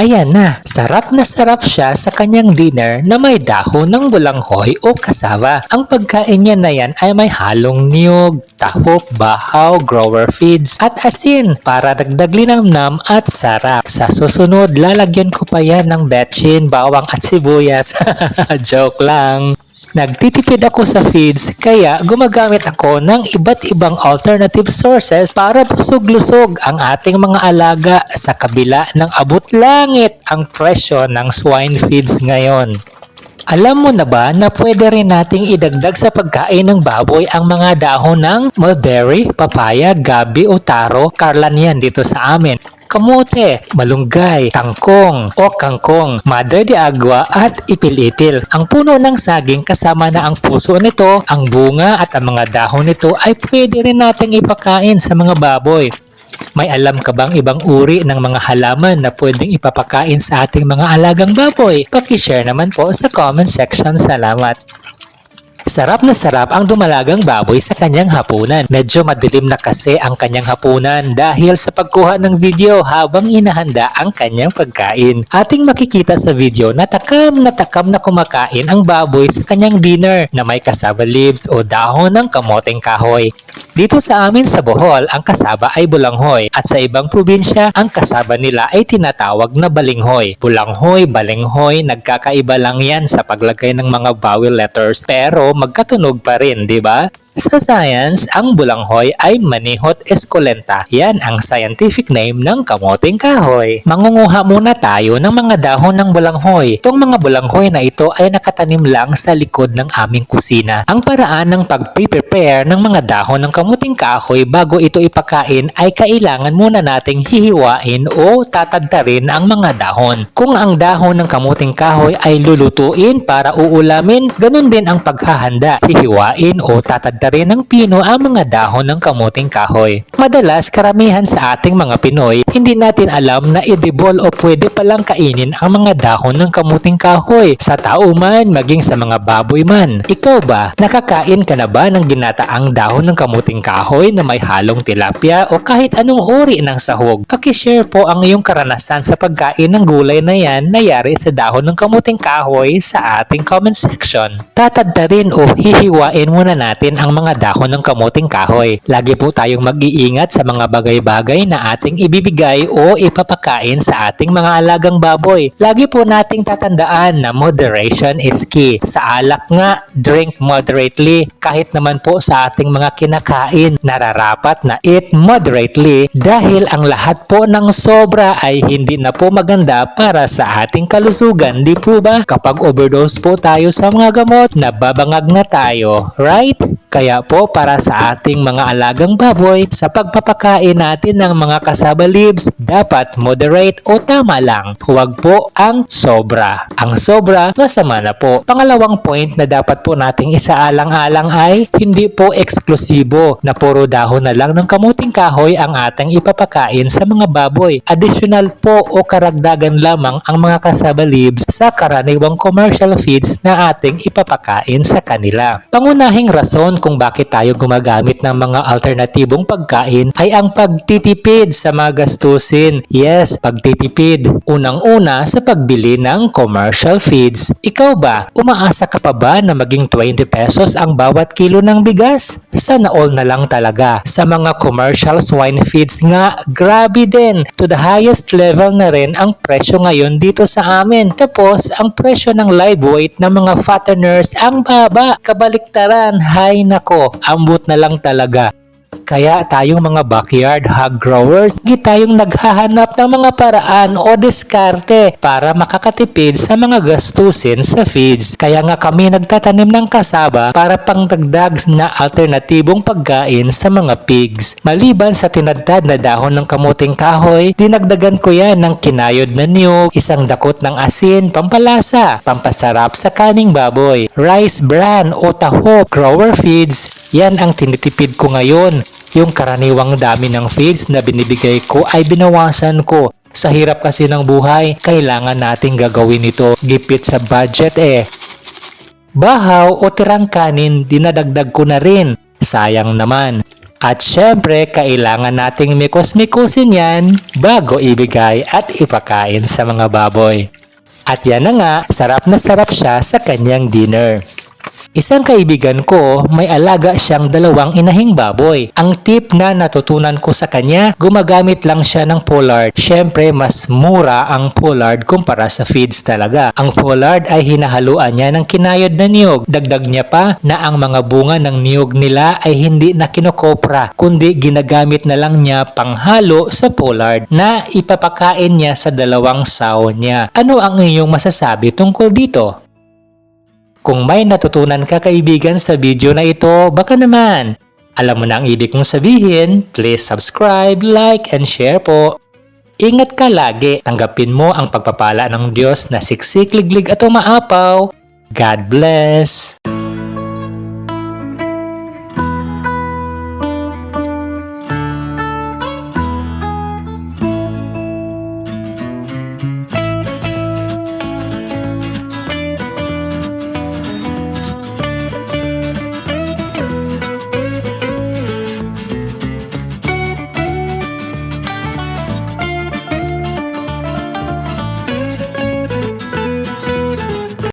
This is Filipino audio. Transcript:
Ayan na, sarap na sarap siya sa kanyang dinner na may dahon ng bulanghoy o kasava. Ang pagkain niya na yan ay may halong niyog, tahop, bahaw, grower feeds at asin para dagdag linamnam at sarap. Sa susunod, lalagyan ko pa yan ng betchin, bawang at sibuyas. Joke lang. Nagtitipid ako sa feeds kaya gumagamit ako ng iba't ibang alternative sources para busog-lusog ang ating mga alaga sa kabila ng abot langit ang presyo ng swine feeds ngayon. Alam mo na ba na pwede rin nating idagdag sa pagkain ng baboy ang mga dahon ng mulberry, papaya, gabi o taro? Karlan yan dito sa amin kamote, malunggay, tangkong o kangkong, madre de agua at ipil-ipil. Ang puno ng saging kasama na ang puso nito, ang bunga at ang mga dahon nito ay pwede rin nating ipakain sa mga baboy. May alam ka bang ibang uri ng mga halaman na pwedeng ipapakain sa ating mga alagang baboy? Pakishare naman po sa comment section. Salamat! Sarap na sarap ang dumalagang baboy sa kanyang hapunan. Medyo madilim na kasi ang kanyang hapunan dahil sa pagkuha ng video habang inahanda ang kanyang pagkain. Ating makikita sa video na takam na takam na kumakain ang baboy sa kanyang dinner na may kasaba leaves o dahon ng kamoteng kahoy. Dito sa amin sa Bohol, ang kasaba ay bulanghoy at sa ibang probinsya, ang kasaba nila ay tinatawag na balinghoy. Bulanghoy, balinghoy, nagkakaiba lang yan sa paglagay ng mga vowel letters pero magkatunog pa rin, di ba? Sa science, ang bulanghoy ay Manihot esculenta. Yan ang scientific name ng kamoting kahoy. Mangunguha muna tayo ng mga dahon ng bulanghoy. Itong mga bulanghoy na ito ay nakatanim lang sa likod ng aming kusina. Ang paraan ng pag-prepare ng mga dahon ng kamuting kahoy bago ito ipakain ay kailangan muna nating hihiwain o tatadtarin ang mga dahon. Kung ang dahon ng kamuting kahoy ay lulutuin para uulamin, ganun din ang paghahanda. Hihiwain o tatadtarin ng pino ang mga dahon ng kamuting kahoy. Madalas, karamihan sa ating mga Pinoy, hindi natin alam na edible o pwede palang kainin ang mga dahon ng kamuting kahoy sa tao man, maging sa mga baboy man. Ikaw ba, nakakain ka na ba ng ginataang dahon ng kamuting kahoy na may halong tilapia o kahit anong uri ng sahog? Pakishare po ang iyong karanasan sa pagkain ng gulay na yan na yari sa dahon ng kamuting kahoy sa ating comment section. Tatadtarin o hihiwain muna natin ang mga dahon ng kamuting kahoy. Lagi po tayong mag-iingat sa mga bagay-bagay na ating ibibigay o ipapakain sa ating mga alagang baboy. Lagi po nating tatandaan na moderation is key. Sa alak nga, drink moderately. Kahit naman po sa ating mga kinakain, nararapat na eat moderately dahil ang lahat po ng sobra ay hindi na po maganda para sa ating kalusugan, di po ba? Kapag overdose po tayo sa mga gamot, nababangag na tayo, right? Kaya po para sa ating mga alagang baboy, sa pagpapakain natin ng mga kasaba leaves, dapat moderate o tama lang. Huwag po ang sobra. Ang sobra, masama na po. Pangalawang point na dapat po nating isaalang-alang ay hindi po eksklusibo na puro dahon na lang ng kamuting kahoy ang ating ipapakain sa mga baboy. Additional po o karagdagan lamang ang mga kasaba leaves sa karaniwang commercial feeds na ating ipapakain sa kanila. Pangunahing rason kung bakit tayo gumagamit ng mga alternatibong pagkain ay ang pagtitipid sa mga gastusin. Yes, pagtitipid. Unang-una sa pagbili ng commercial feeds. Ikaw ba, umaasa ka pa ba na maging 20 pesos ang bawat kilo ng bigas? Sana all na lang talaga. Sa mga commercial swine feeds nga, grabe din. To the highest level na rin ang presyo ngayon dito sa amin. Tapos, ang presyo ng live weight ng mga fatteners ang baba. Kabaliktaran, hay nako, ambot na lang talaga. Kaya tayong mga backyard hog growers, di tayong naghahanap ng mga paraan o diskarte para makakatipid sa mga gastusin sa feeds. Kaya nga kami nagtatanim ng kasaba para pangdagdag na alternatibong pagkain sa mga pigs. Maliban sa tinadtad na dahon ng kamuting kahoy, dinagdagan ko yan ng kinayod na niyog, isang dakot ng asin, pampalasa, pampasarap sa kaning baboy, rice bran o taho, grower feeds, yan ang tinitipid ko ngayon. Yung karaniwang dami ng feeds na binibigay ko ay binawasan ko. Sa hirap kasi ng buhay, kailangan nating gagawin ito. Gipit sa budget eh. Bahaw o tirang kanin, dinadagdag ko na rin. Sayang naman. At syempre, kailangan nating mikos-mikusin yan bago ibigay at ipakain sa mga baboy. At yan na nga, sarap na sarap siya sa kanyang dinner. Isang kaibigan ko, may alaga siyang dalawang inahing baboy. Ang tip na natutunan ko sa kanya, gumagamit lang siya ng pollard. Siyempre, mas mura ang pollard kumpara sa feeds talaga. Ang pollard ay hinahaluan niya ng kinayod na niyog. Dagdag niya pa na ang mga bunga ng niyog nila ay hindi na kinokopra, kundi ginagamit na lang niya panghalo sa pollard na ipapakain niya sa dalawang saw niya. Ano ang iyong masasabi tungkol dito? Kung may natutunan ka kaibigan sa video na ito, baka naman. Alam mo na ang ibig kong sabihin, please subscribe, like, and share po. Ingat ka lagi, tanggapin mo ang pagpapala ng Diyos na siksik, liglig at umaapaw. God bless!